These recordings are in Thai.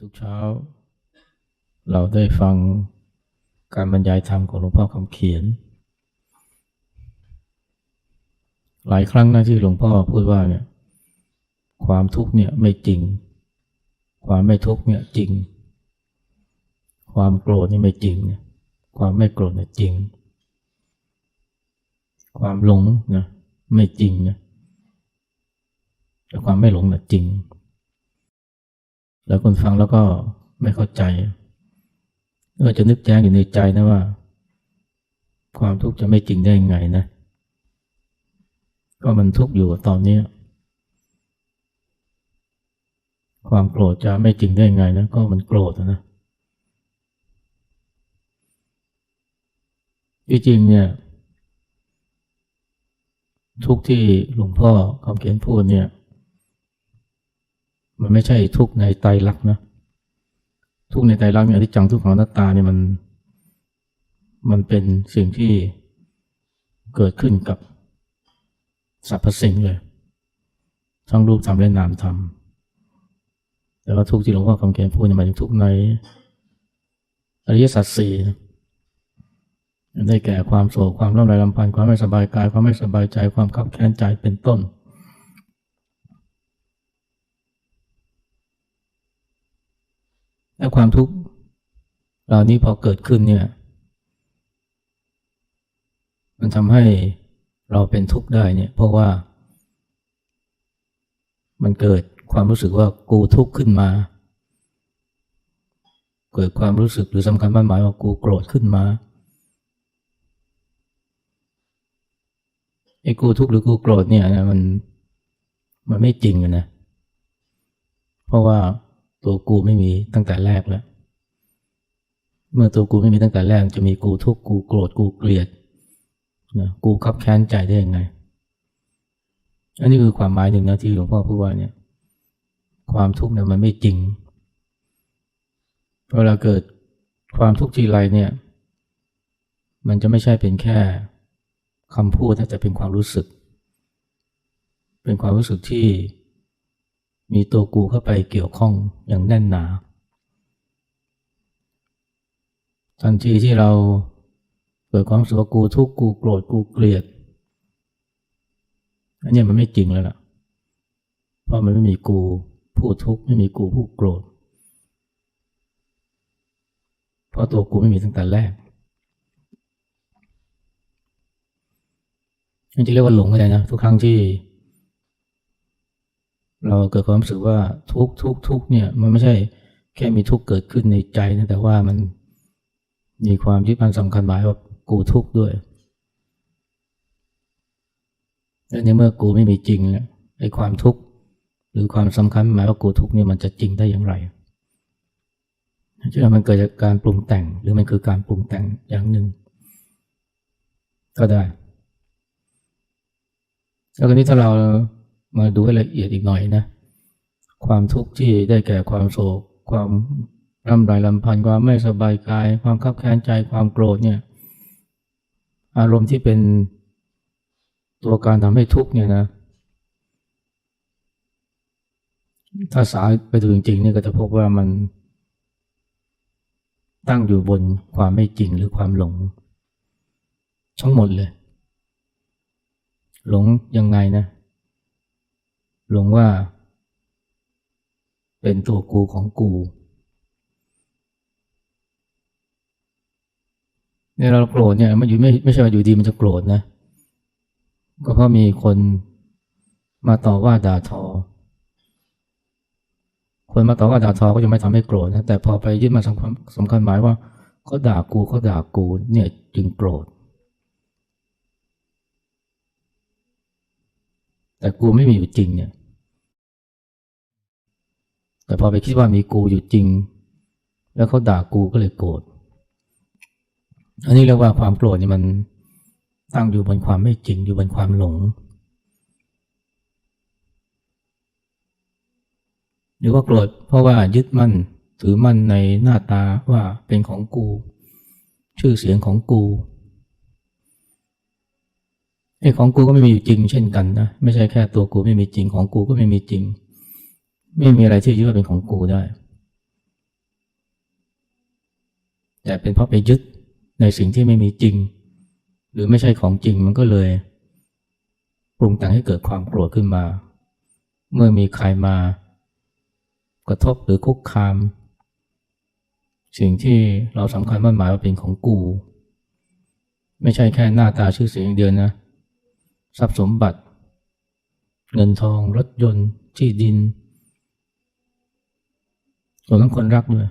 ทุกเช้า เราได้ฟังการบรรยายธรรมของหลวงพ่อคำเขียน หลายครั้งนะที่หลวงพ่อพูดว่าเนี่ยความทุกข์เนี่ยไม่จริง ความไม่ทุกข์เนี่ยจริง ความโกรธนี่ไม่จริงนะความไม่โกรธเนี่ยจริง ความหลงนะไม่จริงนะแต่ความไม่หลงน่ะจริง แล้วคนฟังแล้วก็ไม่เข้าใจก็จะนึกแจ้งอยู่ในใจนะว่า ความทุกข์จะไม่จริงได้ยังไงนะ ก็มันทุกข์อยู่ตอนนี้ความโกรธจะไม่จริงได้ยังไงนะก็มันโกรธนะที่จริงเนี่ย ทุกที่หลวงพ่อคำเขียนพูดเนี่ย มันไม่ใช่ทุกข์ในไตรลักษณ์นะทุกข์ในไตรลักษณ์เนี่ยที่จังทุกข์ของหน้าตาเนี่ยมัน มันเป็นสิ่งที่เกิดขึ้นกับสรรพสิ่งเลย ทั้งรูปธรรมและนามธรรมแต่ว่าทุกข์ที่หลวงพ่อคำเขียนพูดเนี่ยหมายถึงทุกข์ในอริยสัจสี่นะได้แก่ความโศกความร่ำไรลำพันธ์ความไม่สบายกาย ความไม่สบายใจความขับแค้นใจเป็นต้น และความทุกข์เหล่านี้พอเกิดขึ้นเนี่ย มันทำให้เราเป็นทุกข์ได้เนี่ย เพราะว่า มันเกิดความรู้สึกว่ากูทุกข์ขึ้นมา เกิดความรู้สึกหรือสำคัญมั่นหมายว่ากูโกรธขึ้นมาไอ้กูทุกข์หรือกูโกรธเนี่ยนะมันมันไม่จริงนะเพราะว่า ตัวกูไม่มีตั้งแต่แรกแล้ว เมื่อตัวกูไม่มีตั้งแต่แรกจะมีกูทุกข์กูโกรธกูเกลียดนะกูขับแค้นใจได้ยังไง อันนี้คือความหมายหนึ่งนะที่หลวงพ่อพูดว่าเนี่ย ความทุกข์เนี่ยมันไม่จริงเวลาเกิดความทุกข์ทีไรเนี่ย มันจะไม่ใช่เป็นแค่คำพูดแต่เป็นความรู้สึก เป็นความรู้สึกที่ มีตัวกูเข้าไปเกี่ยวข้องอย่างแน่นหนา ทันทีที่เราเกิดความสึกว่ากูทุกกูโกรธกูเกลียด อันนี้มันไม่จริงแล้วล่ะ เพราะมันไม่มีกูผู้ทุกข์ไม่มีกูผู้โกรธ เพราะตัวกูไม่มีตั้งแต่แรกนั่นจะเรียกว่าหลงก็ได้นะทุกครั้งที่ เราเกิดความรู้สึกว่าทุกทุกทุกเนี่ยมันไม่ใช่แค่มีทุกเกิดขึ้นในใจนะแต่ว่ามันมีความยึดมั่นสำคัญหมายว่ากูทุกด้วยแล้วในเมื่อกูไม่มีจริงเนี่ยไอ้ความทุกข์หรือความสำคัญหมายว่ากูทุกเนี่ยมันจะจริงได้อย่างไรที่มันเกิดจากการปรุงแต่ง หรือมันคือการปรุงแต่งอย่างหนึ่ง ก็ได้ แล้วก็นี้ถ้าเรา มาดูให้ละเอียดอีกหน่อยนะ ความทุกข์ที่ได้แก่ความโศก ความร่ำไรลำพันธ์ความไม่สบายกาย ความขับแค้นใจความโกรธเนี่ย อารมณ์ที่เป็นตัวการทำให้ทุกข์เนี่ยนะ ถ้าสายไปดูจริงๆนี่ก็จะพบว่ามันตั้งอยู่บนความไม่จริงหรือความหลง ทั้งหมดเลย หลงยังไงนะ หลงว่า เป็นตัวกูของกูเนี่ยเราโกรธเนี่ยมันอยู่ไม่ไม่ใช่ว่าอยู่ดีมันจะโกรธนะ ก็เพราะมีคนมาต่อว่าด่าทอ คนมาต่อว่าด่าทอก็จะไม่ทำให้โกรธนะแต่พอไปยึดมาสำคัญสำคัญหมายว่าเขาด่ากูเขาด่ากูเนี่ยจึงโกรธ แต่กูไม่มีอยู่จริงเนี่ย แต่พอไปคิดว่ามีกูอยู่จริง แล้วเขาด่ากูก็เลยโกรธ อันนี้เรียกว่าความโกรธนี่มันตั้งอยู่บนความไม่จริงอยู่บนความหลง หรือว่าโกรธเพราะว่ายึดมั่นถือมั่นในหน้าตาว่าเป็นของกู ชื่อเสียงของกูไอ้ของกูก็ไม่มีอยู่จริงเช่นกันนะ ไม่ใช่แค่ตัวกูไม่มีจริงของกูก็ไม่มีจริง ไม่มีอะไรที่ยึดว่าเป็นของกูได้ แต่เป็นเพราะไปยึดในสิ่งที่ไม่มีจริง หรือไม่ใช่ของจริงมันก็เลย ปรุงแต่งให้เกิดความโกรธขึ้นมา เมื่อมีใครมา กระทบหรือคุกคาม สิ่งที่เราสำคัญมั่นหมายว่าเป็นของกู ไม่ใช่แค่หน้าตาชื่อเสียงอย่างเดียวนะ ทรัพย์สมบัติ เงินทองรถยนต์ที่ดิน รวมทั้งคนรักด้วย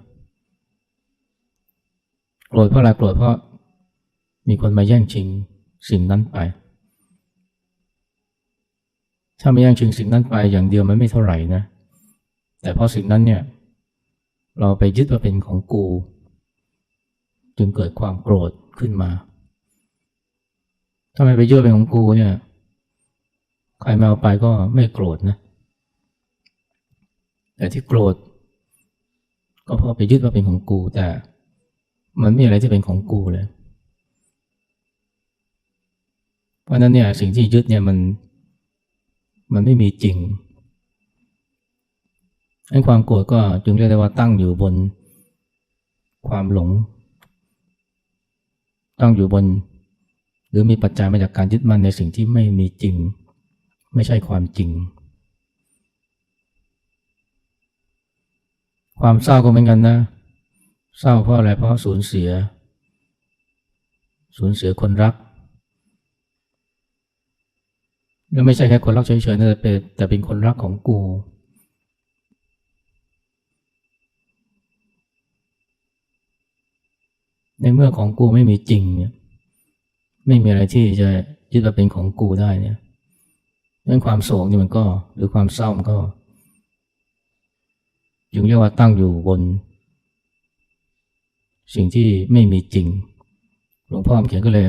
โกรธเพราะอะไรโกรธเพราะมีคนมาแย่งชิงสิ่งนั้นไป ถ้าไม่แย่งชิงสิ่งนั้นไปอย่างเดียวมันไม่เท่าไหร่นะ แต่เพราะสิ่งนั้นเนี่ย เราไปยึดว่าเป็นของกู จึงเกิดความโกรธขึ้นมา ถ้าไม่ไปยึดเป็นของกูเนี่ย ใครมาเอาไปก็ไม่โกรธนะ แต่ที่โกรธ ก็เพราะไปยึดว่าเป็นของกูแต่ มันไม่มีอะไรที่เป็นของกูเลย เพราะนั้นเนี่ยสิ่งที่ยึดเนี่ยมันมันไม่มีจริงไอ้ความโกรธก็จึงเรียกได้ว่าตั้งอยู่บนความหลง ตั้งอยู่บน หรือมีปัจจัยมาจากการยึดมั่นในสิ่งที่ไม่มีจริง ไม่ใช่ความจริง ความเศร้าก็เหมือนกันนะ เศร้าเพราะอะไรเพราะสูญเสีย สูญเสียคนรักแล้วไม่ใช่แค่คนรักเฉยๆนะแต่เป็นแต่เป็นคนรักของกู ในเมื่อของกูไม่มีจริงเนี่ยไม่มีอะไรที่จะยึดว่าเป็นของกูได้เนี่ยนั้นความโศกนี่มันก็ หรือความเศร้ามันก็ ยึงเรียกว่าตั้งอยู่บน สิ่งที่ไม่มีจริง หลวงพ่อเขียนก็เลย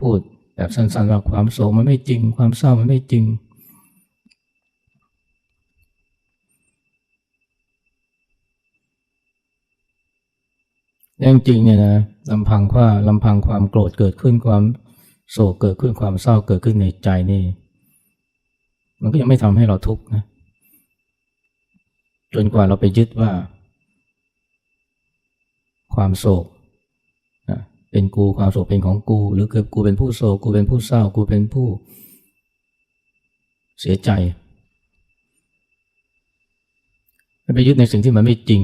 พูดแบบสั้นๆว่าความโศกมันไม่จริง ความเศร้ามันไม่จริง จริงเนี่ยนะลำพังว่าลำพังความโกรธเกิดขึ้นความโศกเกิดขึ้นความเศร้าเกิดขึ้นในใจนี่ มันก็ยังไม่ทำให้เราทุกข์นะ จนกว่าเราไปยึดว่า ความโศกเป็นกูความโศกเป็นของกู หรือเกิดกูเป็นผู้โศกกูเป็นผู้เศร้ากูเป็นผู้ เสียใจไปยึดในสิ่งที่มันไม่จริง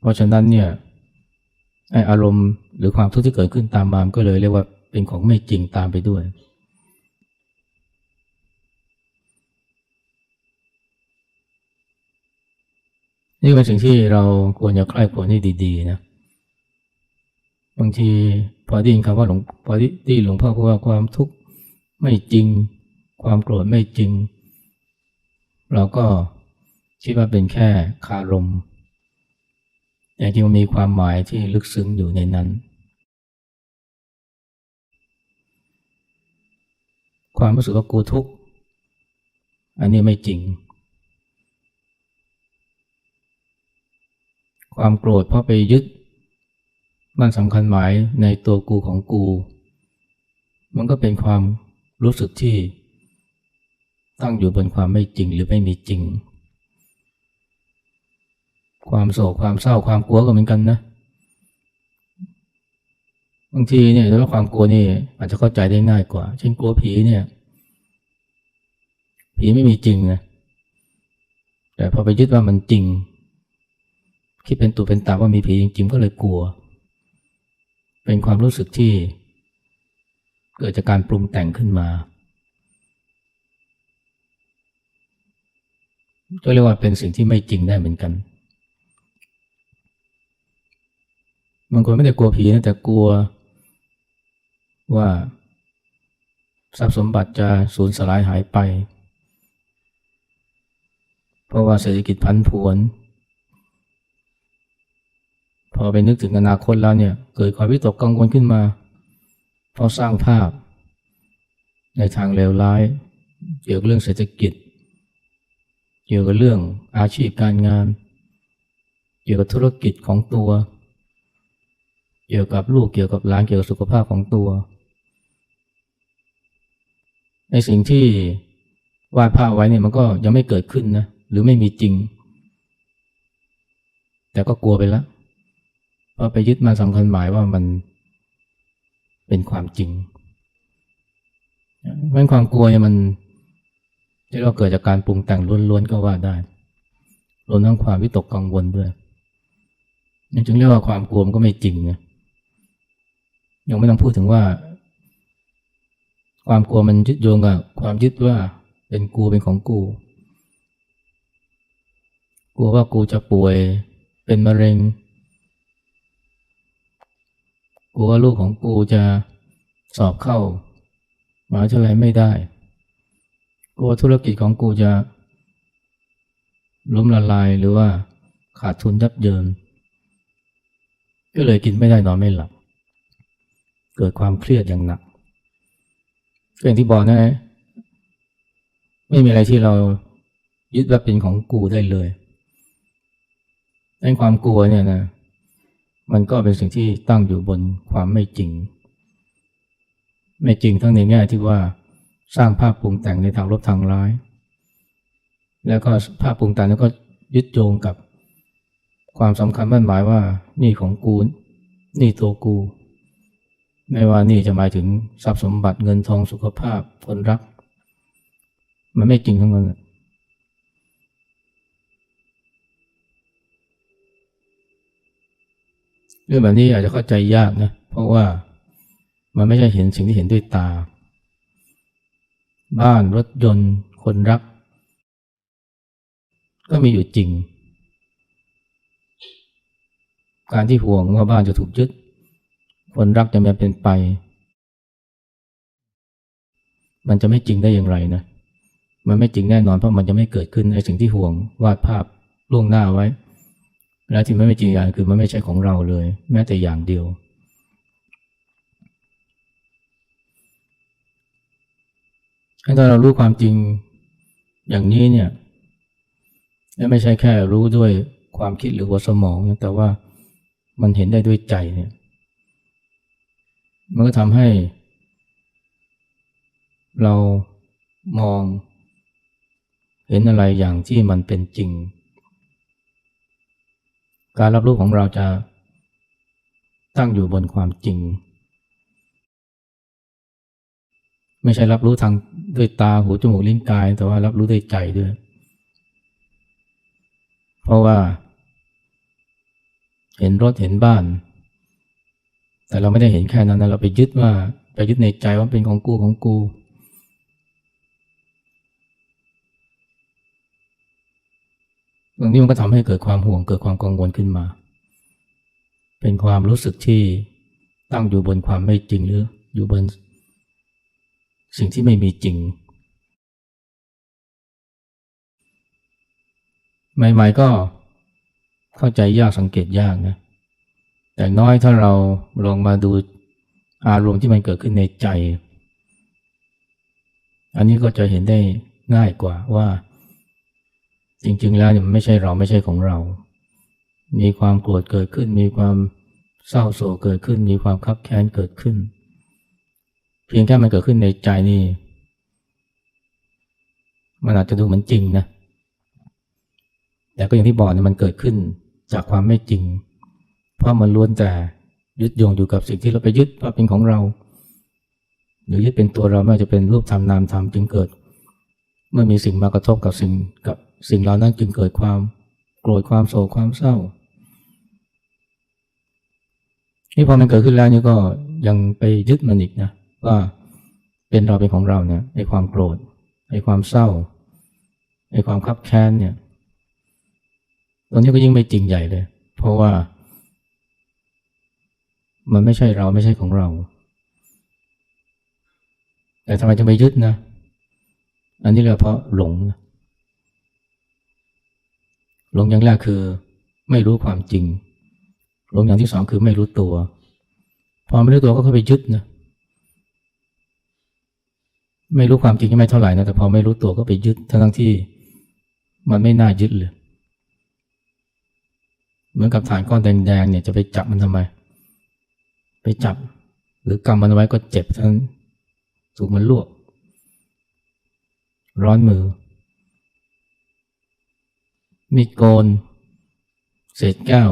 เพราะฉะนั้นเนี่ยออารมณ์หรือความทุกข์ที่เกิดขึ้นตามมาก็เลยเรียกว่าเป็นของไม่จริงตามไปด้วย นี่เป็นสิ่งที่เราควรจะใคร่ควรให้ดีๆนะบางทีพอได้ยินคำว่าหลวงพอที่หลวงพ่อพูดว่าความทุกข์ไม่จริง ความโกรธไม่จริง เราก็คิดว่าเป็นแค่คารมแต่จริงมีความหมายที่ลึกซึ้งอยู่ในนั้น ความรู้สึกว่ากูทุกข์อันนี้ไม่จริง ความโกรธเพราะไปยึดมันสำคัญหมายในตัวกูของกู มันก็เป็นความรู้สึกที่ ตั้งอยู่บนความไม่จริงหรือไม่มีจริง ความโศกความเศร้าความกลัวก็เหมือนกันนะ บางทีเนี่ยแล้วความกลัวนี่อาจจะเข้าใจได้ง่ายกว่า เช่นกลัวผีเนี่ย ผีไม่มีจริงนะแต่พอไปยึดว่ามันจริง คิดเป็นตัวเป็นตาว่ามีผีจริงๆก็เลยกลัว เป็นความรู้สึกที่ เกิดจากการปรุงแต่งขึ้นมาก็เรียกว่าเป็นสิ่งที่ไม่จริงได้เหมือนกันบางคนไม่ได้กลัวผีนะแต่กลัว ว่าทรัพย์สมบัติจะสูญสลายหายไป เพราะว่าเศรษฐกิจพันผวน พอไปนึกถึงอนาคตแล้วเนี่ย เกิดความวิตกกังวลขึ้นมาเพราะสร้างภาพ ในทางเลวร้าย เกี่ยวกับเรื่องเศรษฐกิจ เกี่ยวกับเรื่องอาชีพการงาน เกี่ยวกับธุรกิจของตัว เกี่ยวกับลูกเกี่ยวกับหลานเกี่ยวกับสุขภาพของตัวในสิ่งที่วาดภาพไว้เนี่ยมันก็ยังไม่เกิดขึ้นนะหรือไม่มีจริง แต่ก็กลัวไปแล้ว อไปยึดมาสำคัญหมายว่ามันเป็นความจริงเพราะความกลัวเนี่ยมันที่เราเกิดจากการปรุงแต่งล้วนๆก็ว่าได้รวมทั้งความวิตกกังวลด้วยจึงเรียกว่าความกลัวมันก็ไม่จริงนะยังไม่ต้องพูดถึงว่า ความกลัวมันยึดโยงกับความยึดว่าเป็นกูเป็นของกูกลัวว่ากูจะป่วยเป็นมะเร็ง กลัวว่าลูกของกูจะสอบเข้ามหาวิทยาลัยไม่ได้ กลัวธุรกิจของกูจะล้มละลายหรือว่าขาดทุนยับเยิน ก็เลยกินไม่ได้นอนไม่หลับ เกิดความเครียดอย่างหนักก็อย่างที่บอกนะไม่มีอะไรที่เรายึดว่าเป็นของกูได้เลยดังความกลัวเนี่ยนะ มันก็เป็นสิ่งที่ตั้งอยู่บนความไม่จริง ไม่จริงทั้งในแง่ที่ว่าสร้างภาพปรุงแต่งในทางลบทางร้าย แล้วก็ภาพปรุงแต่งแล้วก็ยึดโยงกับความสำคัญมั่นหมายว่านี่ของกูนี่ตัวกู ไม่ว่านี่จะหมายถึงทรัพย์สมบัติเงินทองสุขภาพคนรัก มันไม่จริงทั้งนั้น เรื่องแบบนี้อาจจะเข้าใจยากนะ เพราะว่ามันไม่ใช่เห็นสิ่งที่เห็นด้วยตา บ้านรถยนต์ คนรัก ก็มีอยู่จริง การที่ห่วงว่าบ้านจะถูกยึด คนรักจะไม่เป็นไป มันจะไม่จริงได้อย่างไรนะ มันไม่จริงแน่นอนเพราะมันจะไม่เกิดขึ้นในสิ่งที่ห่วงวาดภาพล่วงหน้าไว้ และที่ไม่จริงอย่างคือมันไม่ใช่ของเราเลย แม้แต่อย่างเดียว ถ้าเรารู้ความจริงอย่างนี้เนี่ยไม่ใช่แค่รู้ด้วยความคิดหรือหัวสมอง แต่ว่ามันเห็นได้ด้วยใจเนี่ย มันก็ทำให้ เรามอง เห็นอะไรอย่างที่มันเป็นจริง การรับรู้ของเราจะตั้งอยู่บนความจริง ไม่ใช่รับรู้ทางด้วยตาหูจมูกลิ้นกาย แต่ว่ารับรู้ด้วยใจด้วย เพราะว่า เห็นรถเห็นบ้าน แต่เราไม่ได้เห็นแค่นั้นนะเราไปยึดว่าไปยึดในใจว่าเป็นของกูของกู ตรงนี้มันก็ทำให้เกิดความห่วงเกิดความกังวลขึ้นมา เป็นความรู้สึกที่ตั้งอยู่บนความไม่จริงหรืออยู่บนสิ่งที่ไม่มีจริง ใหม่ ๆ ก็เข้าใจยากสังเกตยากนะแต่น้อยถ้าเราลองมาดูอารมณ์ที่มันเกิดขึ้นในใจ อันนี้ก็จะเห็นได้ง่ายกว่าว่า จริง ๆ แล้วเนี่ยมันไม่ใช่เราไม่ใช่ของเรา มีความโกรธเกิดขึ้น มีความเศร้าโศกเกิดขึ้น มีความคับแค้นเกิดขึ้น เพียงแค่มันเกิดขึ้นในใจนี่ มันอาจจะดูเหมือนจริงนะ แต่ก็อย่างที่บอกเนี่ยมันเกิดขึ้นจากความไม่จริง เพราะมันล้วนแต่ยึดโยงอยู่กับสิ่งที่เราไปยึดว่าเป็นของเรา หรือยึดเป็นตัวเราไม่ว่าจะเป็นรูปธรรมนามธรรมจึงเกิด เมื่อมีสิ่งมากระทบกับสิ่งกับ สิ่งเหล่านั้นจึงเกิดความโกรธความโศกความเศร้านี่พอมันเกิดขึ้นแล้วนี่ก็ยังไปยึดมันอีกนะว่าเป็นเราเป็นของเราเนี่ยไอ้ความโกรธไอ้ความเศร้าไอ้ความคับแค้นเนี่ยตรงนี้ก็ยิ่งไม่จริงใหญ่เลย เพราะว่า มันไม่ใช่เราไม่ใช่ของเรา แต่ทำไมจะไปยึดนะ อันนี้เรียกเพราะหลง หลงอย่างแรกคือไม่รู้ความจริง หลงอย่างที่สองคือไม่รู้ตัว พอไม่รู้ตัวก็เข้าไปยึดนะ ไม่รู้ความจริงไม่เท่าไหร่นะ แต่พอไม่รู้ตัวก็ไปยึด ทั้งที่มันไม่น่ายึดเลย เหมือนกับฐานก้อนแดงๆเนี่ยจะไปจับมันทำไม ไปจับ หรือกำมันไว้ก็เจ็บทั้งถูกมันลวก ร้อนมือ มีโกน เศษแก้ว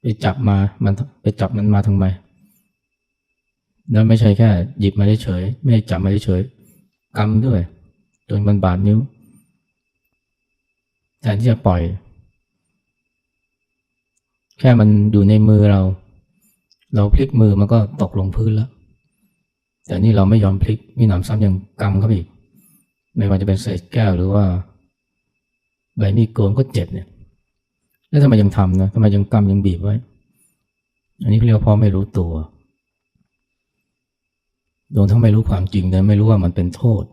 ไปจับมามันไปจับมันมาทำไม แล้วไม่ใช่แค่ หยิบมาเฉยไม่ได้จับมาเฉยกำด้วย จนมันบาดนิ้วแทนที่จะปล่อย แค่มันอยู่ในมือเรา เราพลิกมือมันก็ตกลงพื้นแล้ว แต่นี่เราไม่ยอมพลิกมีหนำซ้ำยังกำเข้าไปอีกไม่ว่าจะเป็นเศษแก้วหรือว่า ใบมีดโกนก็เจ็บเนี่ย แล้วทำไมยังทำนะทำไมยังกำยังบีบไว้ อันนี้เรียกว่าพราะไม่รู้ตัวโดนทั้งไม่รู้ความจริงแต่ไม่รู้ว่ามันเป็นโทษ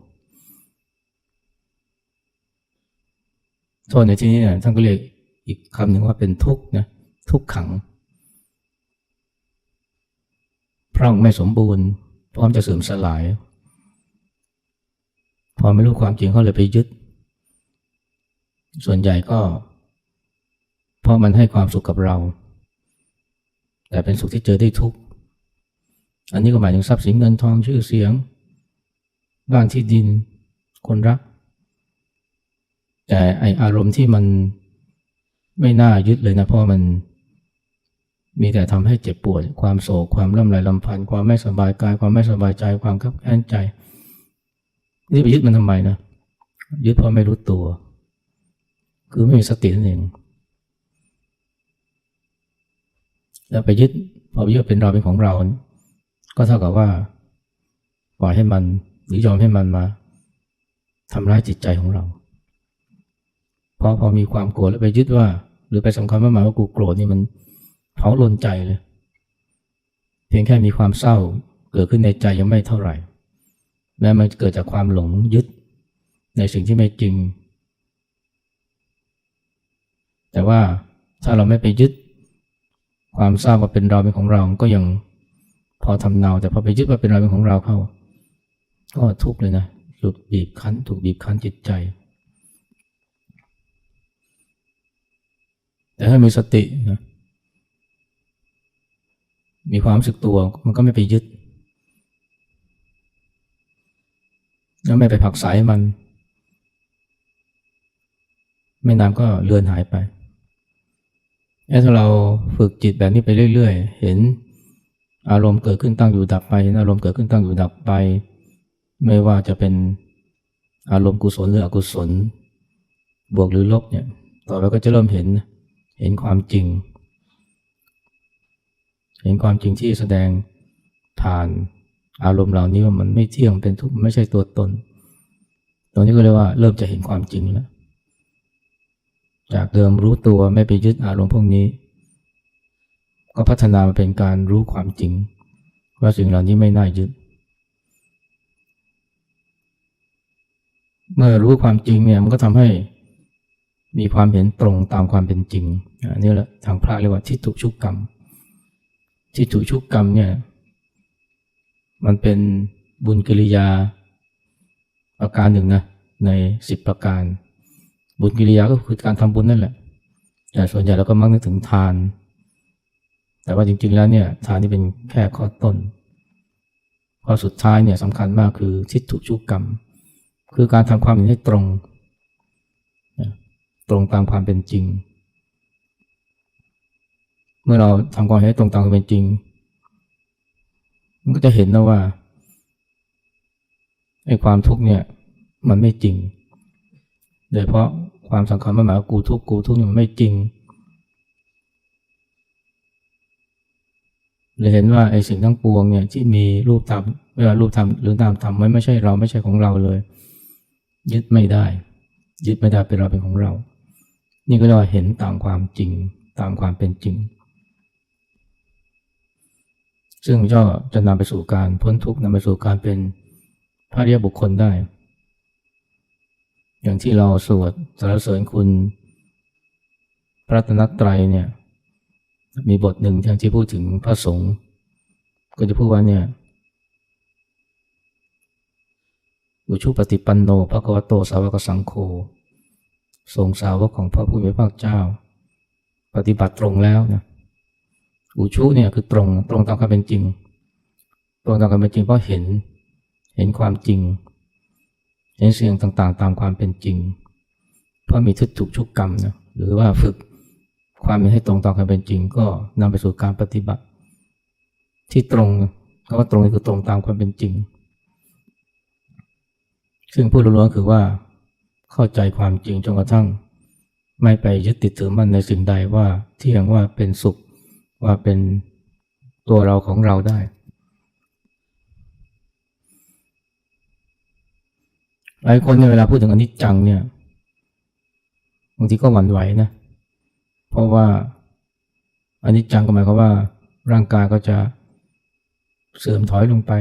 โทษในที่นี้เนี่ยท่านก็เรียกอีกคำหนึ่งว่าเป็นทุกข์นะทุกขัง พร่องไม่สมบูรณ์ พร้อมจะเสื่อมสลาย พอไม่รู้ความจริงเขาเลยไปยึด ส่วนใหญ่ก็ เพราะมันให้ความสุขกับเรา แต่เป็นสุขที่เจอได้ทุกข์อันนี้ก็หมายถึงทรัพย์สินเงินทองชื่อเสียง บ้านที่ดิน คนรัก แต่ไออารมณ์ที่มันไม่น่ายึดเลยนะเพราะมันมีแต่ทำให้เจ็บปวด ความโศกความร่ำไรลำพันธ์ความไม่สบายกาย ความไม่สบายใจ ความขับแค้นใจ นี่ไปยึดมันทำไมนะ ยึดเพราะไม่รู้ตัว คือไม่มีสตินั่นเองแล้วไปยึดพอไปยึดเป็นเราเป็นของเรา ก็เท่ากับว่า ปล่อยให้มันหรือยอมให้มันมาทำร้ายจิตใจของเรา เพอพอมีความโกรธแล้วไปยึดว่า หรือไปสำคัญว่าหมายว่ากูโกรธนี่มันเผาลนใจเลย เพียงแค่มีความเศร้าเกิดขึ้นในใจยังไม่เท่าไหร่ แม้มันเกิดจากความหลงยึด ในสิ่งที่ไม่จริง แต่ว่าถ้าเราไม่ไปยึดความเศร้าว่าเป็นเราเป็นของเรา ก็ยังพอทำเนา แต่พอไปยึดว่าเป็นเราเป็นของเราเข้า ก็ทุกข์เลยนะถูกบีบคั้น ถูกบีบคั้นจิตใจ แต่ถ้ามีสตินะมีความรู้สึกตัวมันก็ไม่ไปยึด แล้วไม่ไปผักสายมัน ไม่นานก็เลือนหายไป ถ้าเราฝึกจิตแบบนี้ไปเรื่อย ๆ เห็นอารมณ์เกิดขึ้นตั้งอยู่ดับไปเห็นอารมณ์เกิดขึ้นตั้งอยู่ดับไป ไม่ว่าจะเป็นอารมณ์กุศลหรืออกุศล บวกหรือลบเนี่ย ต่อไปก็จะเริ่มเห็นเห็นความจริง เห็นความจริงที่แสดงผ่านอารมณ์เหล่านี้ว่ามันไม่เที่ยงเป็นทุกข์ไม่ใช่ตัวตน ตรงนี้ก็เรียกว่าเริ่มจะเห็นความจริงแล้ว จากเดิมรู้ตัวไม่ไปยึดอารมณ์พวกนี้ ก็พัฒนามาเป็นการรู้ความจริง ว่าสิ่งเหล่านี้ไม่น่ายึด เมื่อรู้ความจริงเนี่ยมันก็ทำให้มีความเห็นตรงตามความเป็นจริงอันนี้แหละทางพระเรียกว่าทิฏฐุชุกกรรมทิฏฐุชุกกรรมเนี่ยมันเป็นบุญกิริยาประการหนึ่งนะในสิบประการ บุญกิริยาก็คือการทำบุญนั่นแหละแต่ส่วนใหญ่เราก็มักนึกถึงทาน แต่ว่าจริง ๆ แล้วเนี่ยทานนี่เป็นแค่ข้อต้นข้อสุดท้ายเนี่ยสำคัญมากคือทิฏฐุชุกกรรม คือการทำความเห็นให้ตรง ตรงตามความเป็นจริง เมื่อเราทำความเห็นให้ตรงตามความเป็นจริง มันก็จะเห็นนะว่าไอ้ความทุกข์เนี่ยมันไม่จริง โดยเพราะความสำคัญหมายว่ากูทุกข์กูทุกข์เนี่มันไม่จริงเลยเห็นว่าไอ้สิ่งทั้งปวงเนี่ยที่มีรูปธรรมเวลารูปธรรมหรือนามธรรมไม่ไม่ใช่เราไม่ใช่ของเราเลย ยึดไม่ได้ ยึดไม่ได้เป็นเราเป็นของเรา นี่ก็เรียกว่าเห็นตามความจริงตามความเป็นจริง ซึ่งก็จะนำไปสู่การพ้นทุกข์นำไปสู่การเป็นพระเรียบุคคลได้ อย่างที่เราสวดสรรเสริญคุณ พระตนตรัยเนี่ย มีบทหนึ่งที่พูดถึงพระสงฆ์ก็จะพูดว่าเนี่ยอุชุปฏิปันโนพระกวโตสาวกสังโฆทรงสาวกของพระผู้มีพระเจ้า ปฏิบัติตรงแล้วนะอุชุเนี่ยคือตรงตรงตามความเป็นจริง ตรงตามความเป็นจริงเพราะเห็นเห็นความจริง เห็นสิ่งต่างๆ ตามความเป็นจริง เพราะมีทิฏฐุชุกกรรมนะหรือว่าฝึกความเป็นให้ตรงตามความเป็นจริง ก็นำไปสู่การปฏิบัติ ที่ตรงคำว่าตรงนี่คือตรงตามความเป็นจริง ซึ่งพูดล้วนๆคือว่าเข้าใจความจริงจนกระทั่ง ไม่ไปยึดติดถือมั่นในสิ่งใดว่าเที่ยงว่าเป็นสุขว่าเป็นตัวเราของเราได้ หลายคนเนี่ยเวลาพูดถึงอนิจจังเนี่ยบางทีก็หวั่นไหวนะ เพราะว่าอนิจจังก็หมายความว่า ร่างกายก็จะเสื่อมถอยลงไป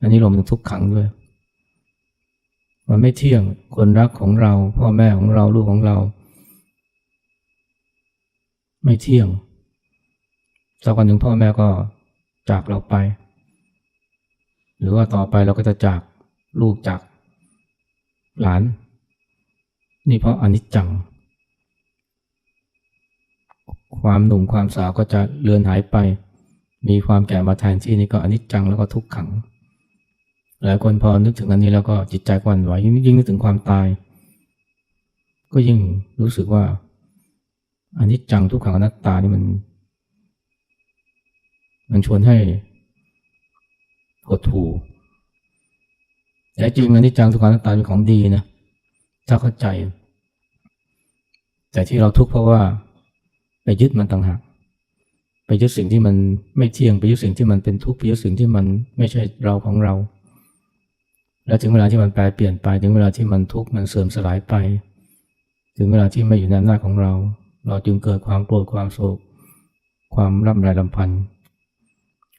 อันนี้รวมถึงทุกขังด้วย มันไม่เที่ยงคนรักของเรา พ่อแม่ของเราลูกของเรา ไม่เที่ยงสักวันหนึ่งพ่อแม่ก็จากเราไป หรือว่าต่อไปเราก็จะจากลูกจาก หลาน นี่เพราะอนิจจัง ความหนุ่มความสาวก็จะเลือนหายไป มีความแก่มาแทนที่นี่ก็อนิจจังแล้วก็ทุกขัง หลายคนพอนึกถึงอันนี้แล้วก็จิตใจกวันไหวยิ่งยิ่งนึกถึงความตาย ก็ยิ่งรู้สึกว่าอนิจจังทุกขังอนัตตานี่มัน มันชวนให้หดหู่ แต่จริงอนิจจังทุกขังอนัตตาเป็นของดีนะถ้าเข้าใจ แต่ที่เราทุกข์เพราะว่าไปยึดมันต่างหากไปยึดสิ่งที่มันไม่เที่ยงไปยึดสิ่งที่มันเป็นทุกข์ไปยึดสิ่งที่มันไม่ใช่เราของเรา แล้วถึงเวลาที่มันแปรเปลี่ยนไป ถึงเวลาที่มันทุกข์มันเสื่อมสลายไป ถึงเวลาที่ไม่อยู่ในอำนาจของเรา เราจึงเกิดความโกรธความโศก ความร่ำไรลำพันธ์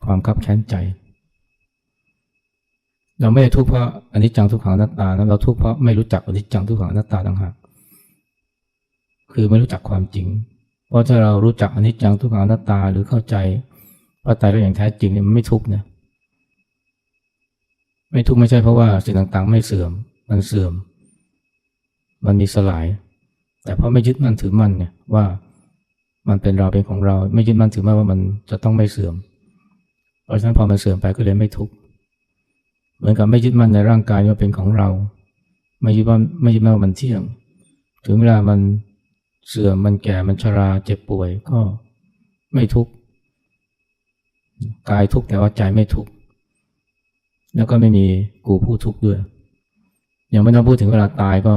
ความคับแค้นใจ เราไม่ได้ทุกข์เพราะอนิจจังทุกขังอนัตตานะเราทุกข์เพราะไม่รู้จักอนิจจังทุกขังอนัตตาต่างหากคือไม่รู้จักความจริง เพราะถ้าเรารู้จักอนิจจังทุกขังอนัตตาหรือเข้าใจพระไตรลักษณ์อย่างแท้จริงเนี่ยมันไม่ทุกข์นะไม่ทุกข์ไม่ใช่เพราะว่าสิ่งต่างๆ ไม่เสื่อม มันเสื่อม มันมีสลาย แต่เพราะไม่ยึดมั่นถือมั่นเนี่ยว่ามันเป็นเราเป็นของเรา ไม่ยึดมั่นถือมั่นว่ามันจะต้องไม่เสื่อม เพราะฉะนั้นพอมันเสื่อมไปก็เลยไม่ทุกข์ เหมือนกับไม่ยึดมั่นในร่างกายว่าเป็นของเรา ไม่ยึดว่าไม่ยึดมั่นว่ามันเที่ยง ถึงเวลามันเสื่อมมันแก่มันชราเจ็บป่วยก็ไม่ทุกข์กายทุกข์แต่ว่าใจไม่ทุกข์แล้วก็ไม่มีกูผู้ทุกข์ด้วยยังไม่ต้องพูดถึงเวลาตายก็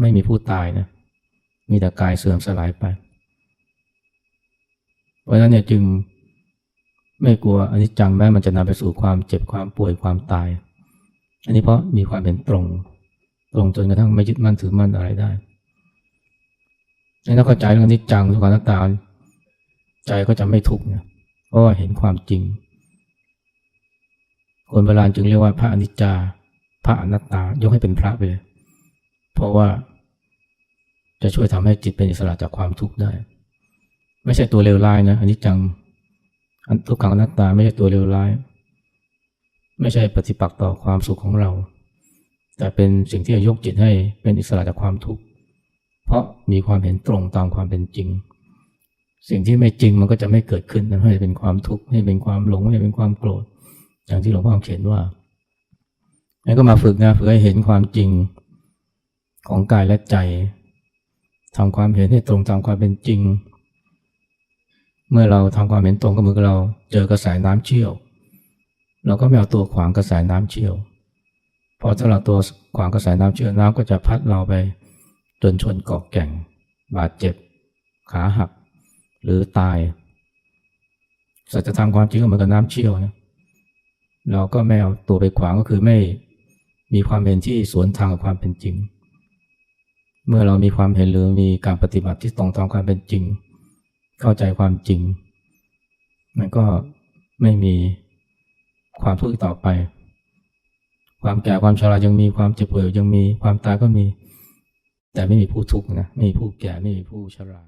ไม่มีผู้ตายนะ มีแต่กายเสื่อมสลายไป เพราะฉะนั้นเนี่ยจึง ไม่กลัวอนิจจังแม้มันจะนำไปสู่ความเจ็บความป่วยความตาย อันนี้เพราะมีความเป็นตรง ตรงจนกระทั่งไม่ยึดมั่นถือมั่นอะไรได้ถ้าเข้าใจเรื่องอนิจจังทุกขังอนัตตาใจก็จะไม่ทุกข์นะเพราะว่าเห็นความจริง คนโบราณจึงเรียกว่าพระอนิจจา พระอนัตตายกให้เป็นพระไปเลย เพราะว่าจะช่วยทำให้จิตเป็นอิสระจากความทุกข์ได้ ไม่ใช่ตัวเลวร้ายนะอนิจจัง ทุกขังอนัตตาไม่ใช่ตัวเลวร้าย ไม่ใช่ปฏิปักษ์ต่อความสุขของเรา แต่เป็นสิ่งที่จะยกจิตให้เป็นอิสระจากความทุกข์ เพราะมีความเห็นตรงตามความเป็นจริง สิ่งที่ไม่จริงมันก็จะไม่เกิดขึ้นทำให้เป็นความทุกข์ให้เป็นความหลงให้เป็นความโกรธ อย่างที่หลวงพ่อเขียนว่าแล้วก็มาฝึกนะฝึกให้เห็นความจริงของกายและใจทำความเห็นให้ตรงตามความเป็นจริง เมื่อเราทำความเห็นตรงก็เหมือนกับเราเจอกระแสน้ำเชี่ยว เราก็ไม่เอาตัวขวางกระแสน้ำเชี่ยว พอถ้าเราตัวขวางกระแสน้ำเชี่ยวน้ำก็จะพัดเราไปจนชนเกาะแก่ง บาดเจ็บ ขาหัก หรือตาย สัจธรรมความจริงก็เหมือนกับน้ำเชี่ยวนะเราก็ไม่เอาตัวไปขวางก็คือไม่มีความเห็นที่สวนทางกับความเป็นจริง เมื่อเรามีความเห็นหรือมีการปฏิบัติที่ตรงตามความเป็นจริง เข้าใจความจริง มันก็ไม่มีความทุกข์ต่อไป ความแก่ความชรายังมีความเจ็บป่วยยังมีความตายก็มี แต่ไม่มีผู้ทุกข์นะไม่มีผู้แก่ไม่มีผู้ชรา